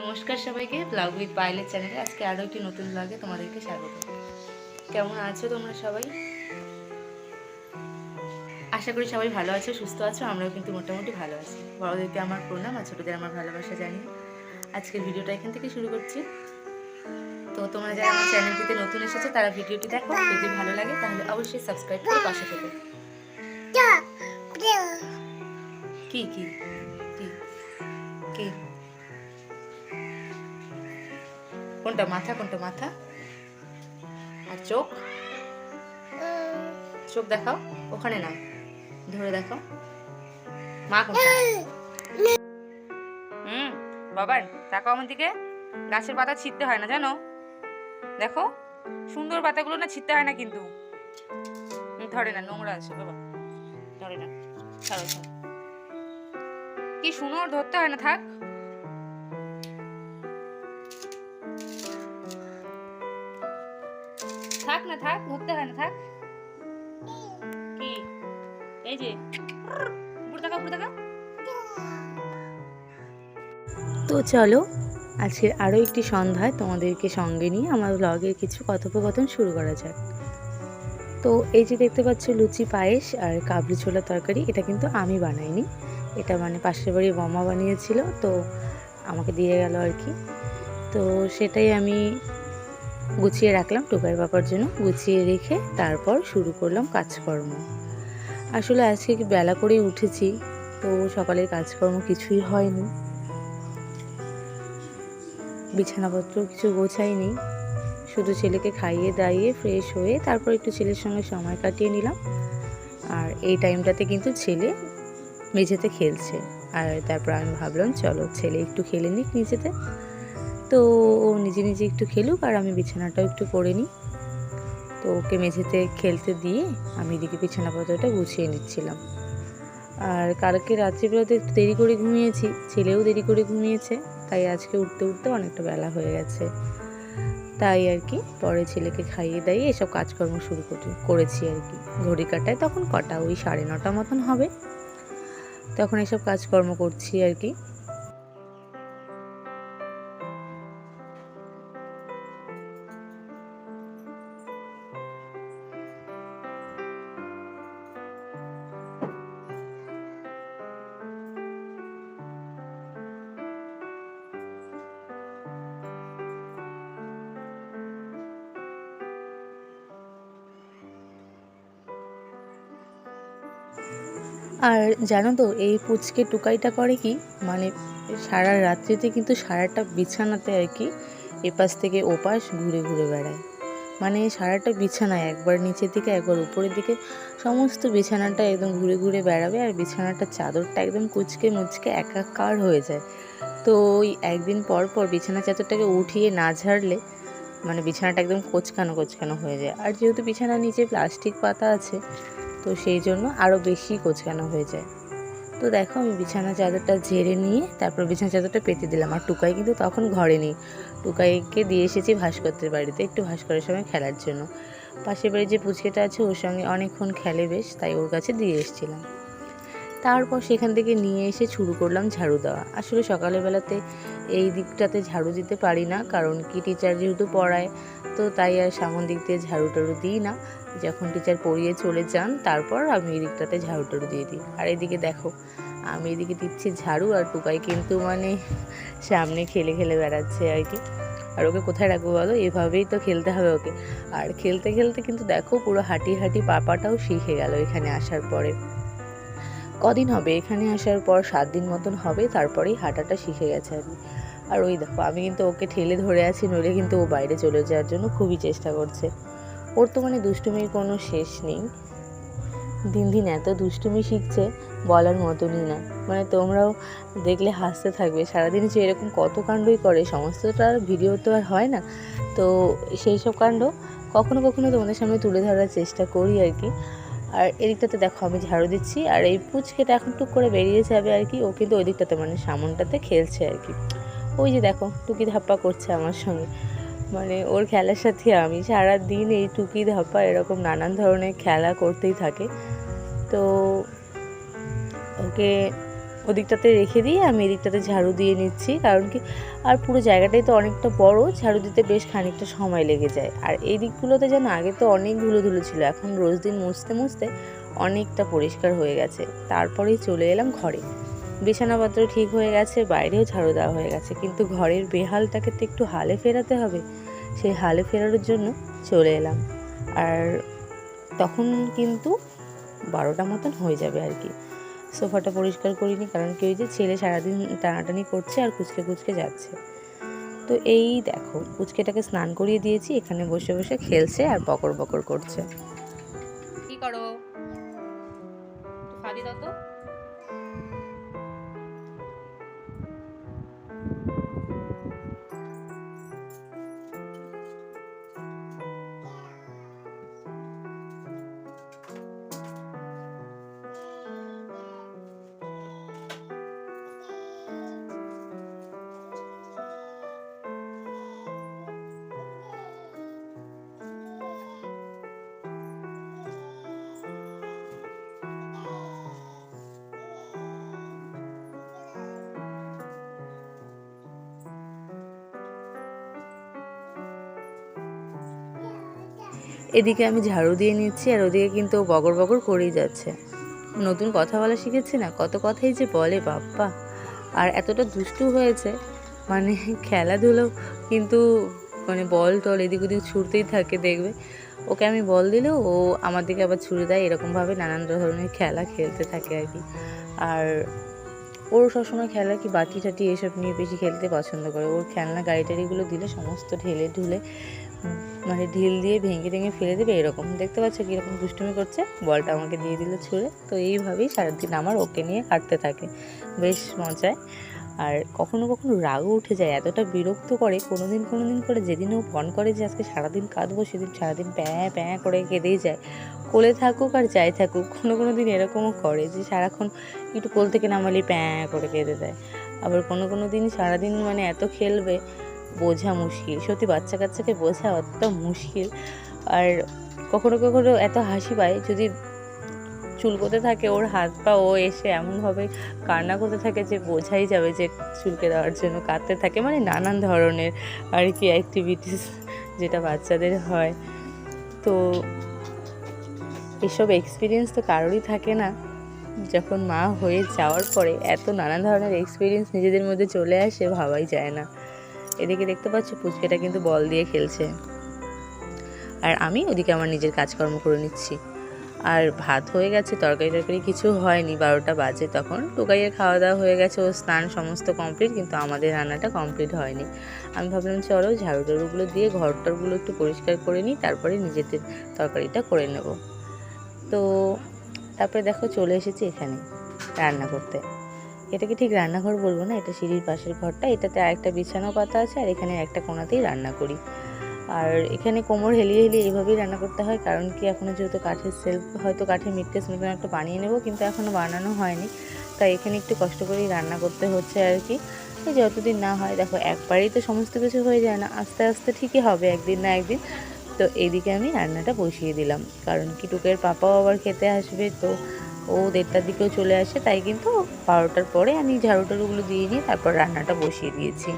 নমস্কার সবাইকে blog with পাইলের চ্যানেলে আজকে আরও একটি নতুন ব্লগে তোমাদেরকে স্বাগত। কেমন আছো তোমরা সবাই? আশা করি সবাই ভালো আছো সুস্থ আছো আমরাও কিন্তু মোটামুটি ভালো আছি। বড়দেরকে আমার প্রণাম আর ছোটোদের আমার ভালোবাসা জানি আজকের ভিডিওটা এখান থেকে শুরু করছি। তো তোমরা যারা আমার চ্যানেলটিতে নতুন এসেছ তারা ভিডিওটি দেখো যদি ভালো লাগে তাহলে অবশ্যই সাবস্ক্রাইব করে পাশে থেকো। কি কি? কোনটা মাথা কোনটা মাথা? আর চোখ? চোখ দেখাও, ওখানে না ধরে দেখাও। মা হুম বাবার তাকাও আমার দিকে। গাছের পাতা ছিঁড়তে হয় না, জানো? দেখো, সুন্দর পাতাগুলো না ছিঁড়তে হয় না কিন্তু। ধরে না, নোংরা আছে, বাবা। ধরে না, ছাড়ো কি শুনো ধরতে হয় না, থাক। থাক না থাক ধরতে হয় না, থাক। কি? এই যে। উপরে তাকা উপরে তাকা তো চলো, আজকের আরও একটি সন্ধ্যায় তোমাদেরকে সঙ্গে নিয়ে আমার ব্লগের কিছু কথোপকথন শুরু করা যাক। তো এই যে দেখতে পাচ্ছ লুচি পায়েস আর কাবলি ছোলা তরকারি, এটা কিন্তু আমি বানাইনি। এটা মানে পাশের বাড়ির বমা বানিয়েছিল, তো আমাকে দিয়ে গেল আর কি। তো সেটাই আমি গুছিয়ে রাখলাম টোকাই বাবার জন্য। গুছিয়ে রেখে তারপর শুরু করলাম কাজকর্ম। আসলে আজকে বেলা করেই উঠেছি, তো সকালের কাজকর্ম কিছুই হয়নি। বিছানাপত্র কিছু গোছাইনি। শুধু ছেলেকে খাইয়ে দাইয়ে ফ্রেশ হয়ে তারপর একটু ছেলের সঙ্গে সময় কাটিয়ে নিলাম। আর এই টাইমটাতে কিন্তু ছেলে মেঝেতে খেলছে। আর তারপর আমি ভাবলাম, চলো ছেলে একটু খেলে নিক নিচেতে তো ও নিজে নিজে একটু খেলুক আর আমি বিছানাটাও একটু করে নিই। তো ওকে মেঝেতে খেলতে দিয়ে আমি এদিকে বিছানাপত্রটা গুছিয়ে নিচ্ছিলাম। আর কালকে রাত্রিবেলাতে একটু দেরি করে ঘুমিয়েছি, ছেলেও দেরি করে ঘুমিয়েছে, তাই আজকে উঠতে উঠতে অনেকটা বেলা হয়ে গেছে। তাই আর কি, পরে ছেলেকে খাইয়ে দাইয়ে এসব কাজকর্ম শুরু করে- করেছি আর কি। ঘড়ি কাটায় তখন কটা, ওই সাড়ে নটা মতন হবে। তখন এসব কাজকর্ম করছি আর কি। আর জানো তো, এই পুচকে টুকাইটা করে কি মানে সারা রাত্রিতে কিন্তু সারাটা বিছানাতে আর কি এপাশ থেকে ওপাশ ঘুরে ঘুরে বেড়ায়। মানে সারাটা বিছানায়, একবার নিচের দিকে, একবার উপরের দিকে, সমস্ত বিছানাটা একদম ঘুরে ঘুরে বেড়াবে আর বিছানাটার চাদরটা একদম কুচকে মুচকে একাকার হয়ে যায়। তো ওই একদিন পর পর বিছানা চাদরটাকে উঠিয়ে না ঝাড়লে মানে বিছানাটা একদম কোচকানো কোচকানো হয়ে যায়। আর যেহেতু বিছানার নিচে প্লাস্টিক পাতা আছে তো সেই জন্য আরও বেশি কোচকানো হয়ে যায়। তো দেখো আমি বিছানা চাদরটা ঝেড়ে নিয়ে, তারপর বিছানা চাদরটা পেতে দিলাম। আর টুকাই কিন্তু তখন ঘরে নেই। টুকাইকে দিয়ে এসেছি ভাস্করের বাড়িতে একটু ভাস্করের সঙ্গে খেলার জন্য। পাশের বাড়ির যে পুচকেটা আছে, ওর সঙ্গে অনেকক্ষণ খেলে বেশ, তাই ওর কাছে দিয়ে এসেছিলাম। তারপর সেখান থেকে নিয়ে এসে শুরু করলাম ঝাড়ু দেওয়া। আসলে সকালের বেলাতে এই দিকটাতে ঝাড়ু দিতে পারি না, কারণ কি টিচার যেহেতু পড়ায়, তো তাই আর সামন দিক দিয়ে ঝাড়ু টাড়ু দিই না। যখন টিচার পড়িয়ে চলে যান, তারপর আমি এই দিকটাতে ঝাড়ু টাড়ু দিয়ে দিই। আর এদিকে দেখো, আমি এদিকে দিচ্ছি ঝাড়ু আর টুকাই কিন্তু মানে সামনে খেলে খেলে বেড়াচ্ছে আর কি। আর ওকে কোথায় রাখব বলো? এভাবেই তো খেলতে হবে ওকে। আর খেলতে খেলতে কিন্তু দেখো পুরো হাঁটি হাঁটি পাপাটাও শিখে গেল এখানে আসার পরে। কদিন হবে? এখানে আসার পর সাত দিন মতন হবে, তারপরেই হাঁটাটা শিখে গেছে আর কি। আর ওই দেখো, আমি কিন্তু ওকে ঠেলে ধরে আছি, নইলে কিন্তু ও বাইরে চলে যাওয়ার জন্য খুবই চেষ্টা করছে। ওর তো মানে দুষ্টুমির কোনো শেষ নেই। দিন দিন এত দুষ্টুমি শিখছে, বলার মতনই না। মানে তোমরাও দেখলে হাসতে থাকবে, সারাদিন যে এরকম কত কাণ্ডই করে, সমস্তটা ভিডিও তো আর হয় না। তো সেই সব কাণ্ড কখনো কখনো তোমাদের সামনে তুলে ধরার চেষ্টা করি আর কি। আর এদিকটাতে দেখো, আমি ঝাড়ু দিচ্ছি, আর এই পুচকেটা এখন টুক করে বেরিয়ে যাবে আর কি। ও কিন্তু ওই দিকটাতে মানে সামনটাতে খেলছে আর কি। ওই যে দেখো, টুকি ধাপ্পা করছে আমার সঙ্গে। মানে ওর খেলার সাথে আমি সারা দিন এই টুকি ধাপ্পা এরকম নানান ধরনের খেলা করতেই থাকে। তো ওকে ওদিকটাতে রেখে দিয়ে আমি এদিকটাতে ঝাড়ু দিয়ে নিচ্ছি। কারণ কি, আর পুরো জায়গাটাই তো অনেকটা বড়, ঝাড়ু দিতে বেশ খানিকটা সময় লেগে যায়। আর এই দিকগুলোতে যেন আগে তো অনেক ধুলো ধুলো ছিল, এখন রোজ দিন মুছতে মুছতে অনেকটা পরিষ্কার হয়ে গেছে। তারপরেই চলে এলাম ঘরে। বিছানাপত্র ঠিক হয়ে গেছে, বাইরেও ঝাড়ু দেওয়া হয়ে গেছে। কিন্তু ঘরের বেহালটাকে তো একটু হালে ফেরাতে হবে। সেই হালে ফেরানোর জন্য চলে এলাম। আর তখন কিন্তু বারোটা মতন হয়ে যাবে আর কি। সোফাটা পরিষ্কার করিনি, কারণ কি ওই যে ছেলে সারাদিন টানাটানি করছে আর কুচকে কুচকে যাচ্ছে। তো এই দেখো, কুচকেটাকে স্নান করিয়ে দিয়েছি, এখানে বসে বসে খেলছে আর বকর বকর করছে। কি করো? ফাদি দাও তো। এদিকে আমি ঝাড়ু দিয়ে নিচ্ছি আর ওদিকে কিন্তু বগর বগর করেই যাচ্ছে। নতুন কথা বলা শিখেছি না, কত কথাই যে বলে, বাপ্পা। আর এতটা দুষ্টু হয়েছে মানে খেলাধুলো কিন্তু মানে বল টল এদিক ওদিক ছুটতেই থাকে, দেখবে। ওকে আমি বল দিলেও ও আমার দিকে আবার ছুড়ে দেয়, এরকমভাবে নানান ধরনের খেলা খেলতে থাকে আর কি। আর ওর সবসময় খেলা কি বাটি টাটি এসব নিয়ে বেশি খেলতে পছন্দ করে। ওর খেলনা গাড়ি টাড়িগুলো দিলে সমস্ত ঢেলে ঢুলে মানে ঢিল দিয়ে ভেঙে ভেঙে ফেলে দেবে এরকম। দেখতে পাচ্ছ কীরকম দুষ্টুমি করছে? বলটা আমাকে দিয়ে দিল ছুঁড়ে। তো এইভাবেই সারাদিন আমার ওকে নিয়ে কাটতে থাকে। বেশ মজায়। আর কখনো কখনো রাগও উঠে যায়, এতটা বিরক্ত করে কোনো দিন কোনো দিন করে যেদিন ও ফোন করে যে আজকে সারাদিন কাঁদবো, সেদিন সারাদিন প্যাঁ প্যাঁ করে কেঁদেই যায়। কোলে থাকুক আর যাই থাকুক, কোনো কোনো দিন এরকমও করে যে সারাক্ষণ একটু কোল থেকে নামালি প্যাঁ করে কেঁদে দেয়। আবার কোনো কোনো দিন সারাদিন মানে এত খেলবে, বোঝা মুশকিল। সত্যি বাচ্চা কাচ্চাকে বোঝা অতটা মুশকিল। আর কখনো কখনো এত হাসি পায়, যদি চুলকোতে থাকে, ওর হাত পা, ও এসে এমনভাবে কান্না করতে থাকে যে বোঝাই যাবে যে চুলকে দেওয়ার জন্য কাঁদতে থাকে মানে নানান ধরনের আর কি অ্যাক্টিভিটিস যেটা বাচ্চাদের হয়। তো এসব এক্সপিরিয়েন্স তো কারোরই থাকে না। যখন মা হয়ে যাওয়ার পরে এত নানান ধরনের এক্সপিরিয়েন্স নিজেদের মধ্যে চলে আসে, ভাবাই যায় না। এদিকে দেখতে পাচ্ছ পুচকেটা কিন্তু বল দিয়ে খেলছে। আর আমি ওদিকে আমার নিজের কাজকর্ম করে নিচ্ছি। আর ভাত হয়ে গেছে, তরকারি টরকারি কিছু হয়নি, বারোটা বাজে তখন। টুকাইয়ের খাওয়া দাওয়া হয়ে গেছে, ও স্নান সমস্ত কমপ্লিট কিন্তু আমাদের রান্নাটা কমপ্লিট হয়নি। আমি ভাবলাম, চলো ঝাড়ু টাড়ুগুলো দিয়ে ঘর টরগুলো একটু পরিষ্কার করে নিই, তারপরে নিজেদের তরকারিটা করে নেব। তো তারপরে দেখো চলে এসেছি এখানে রান্না করতে। এটাকে ঠিক রান্নাঘর বলব না? এটা সিঁড়ির পাশের ঘরটা। এটাতে আরেকটা বিছানো পাতা আছে, আর এখানে একটা কোণাতেই রান্না করি। আর এখানে কোমর হেলিয়ে হেলিয়ে এইভাবেই রান্না করতে হয়, কারণ কি এখনও যেহেতু কাঠের সেলফ হয়তো কাঠের মিটকেস মতন একটা বানিয়ে নেব, কিন্তু এখনও বানানো হয়নি। তাই এখানে একটু কষ্ট করেই রান্না করতে হচ্ছে আর কি। যতদিন না হয়, দেখো একবারেই তো সমস্ত কিছু হয়ে যায় না, আস্তে আস্তে ঠিকই হবে একদিন না একদিন। তো এইদিকে আমি রান্নাটা বসিয়ে দিলাম, কারণ কি টুকের পাপাও আবার খেতে আসবে, তো ও দেড়টার দিকেও চলে আসে, তাই কিন্তু বারোটার পরে আমি ঝাড়ু টাড়ুগুলো দিয়ে নিয়ে তারপর রান্নাটা বসিয়ে দিয়েছি।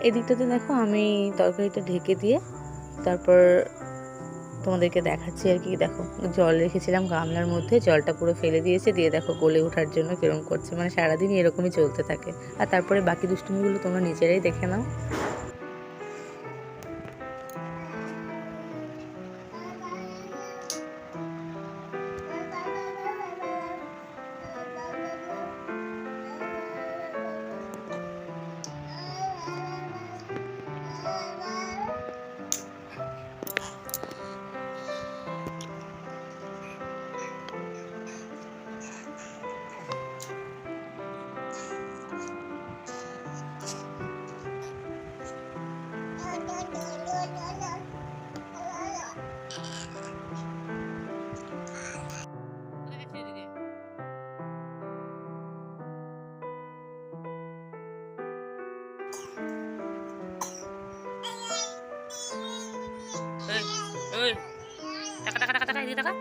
এদিকটাতে দেখো, আমি তরকারিটা ঢেকে দিয়ে তারপর তোমাদেরকে দেখাচ্ছি আর কি। দেখো, জল রেখেছিলাম গামলার মধ্যে, জলটা পুরো ফেলে দিয়েছে, দিয়ে দেখো গলে ওঠার জন্য কিরম করছে। মানে সারাদিন এরকমই চলতে থাকে। আর তারপরে বাকি দুষ্টুমিগুলো তোমরা নিজেরাই দেখে নাও। টাকা?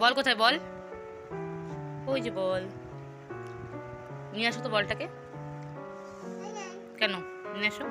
বল কোথায় বল? ওই যে বল। নিয়ে আসো তো বলটাকে। কেন? নিয়ে আসো।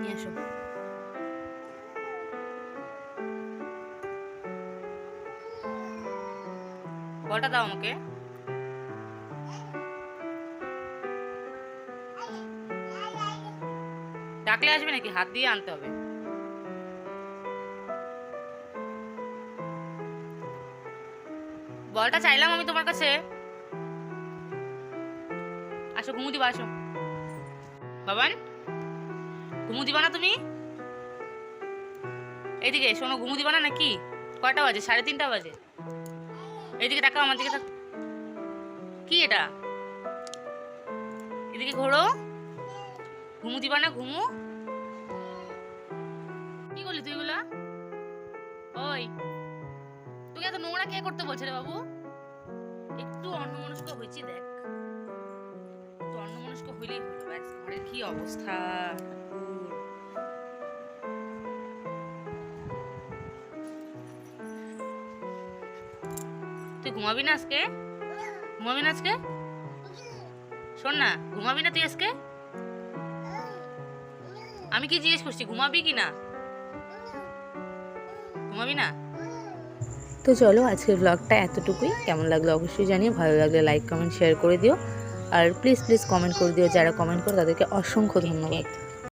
নিয়ে আসো। বলটা দাও আমাকে। ডাকলে আসবে নাকি? হাত দিয়ে আনতে হবে। বলটা চাইলাম আমি তোমার কাছে। আসো, ঘুমু দিবা, আসো। বাবান ঘুমু দিবা না তুমি? এইদিকে, শোনো, ঘুমু দিবা না নাকি? কয়টা বাজে? সাড়ে তিনটা বাজে। এইদিকে তাকাও আমার দিকে কি এটা? এদিকে ঘোরো। ঘুমু দিবা না, ঘুমু। কি করলি তুই এগুলা? ওই। তোকে এত নোংরা কে করতে বলছে রে বাবু? একটু অন্যমনস্ক হয়েছি, দেখ। একটু অন্যমনস্ক হইলেই হলো, ব্যাস, ঘরের কি অবস্থা? তুই ঘুমাবি না আজকে? ঘুমাবি না আজকে? শোন না, ঘুমাবি না তুই আজকে? আমি কি জিজ্ঞেস করছি, ঘুমাবি কি না? ঘুমাবি না? তো চলো আজকের ব্লগটা এতটুকুই। কেমন লাগল অবশ্যই জানিও, ভালো লাগলে লাইক কমেন্ট শেয়ার করে দিও। আর প্লিজ প্লিজ কমেন্ট করে দিও, যারা কমেন্ট করো তাদেরকে অসংখ্য ধন্যবাদ।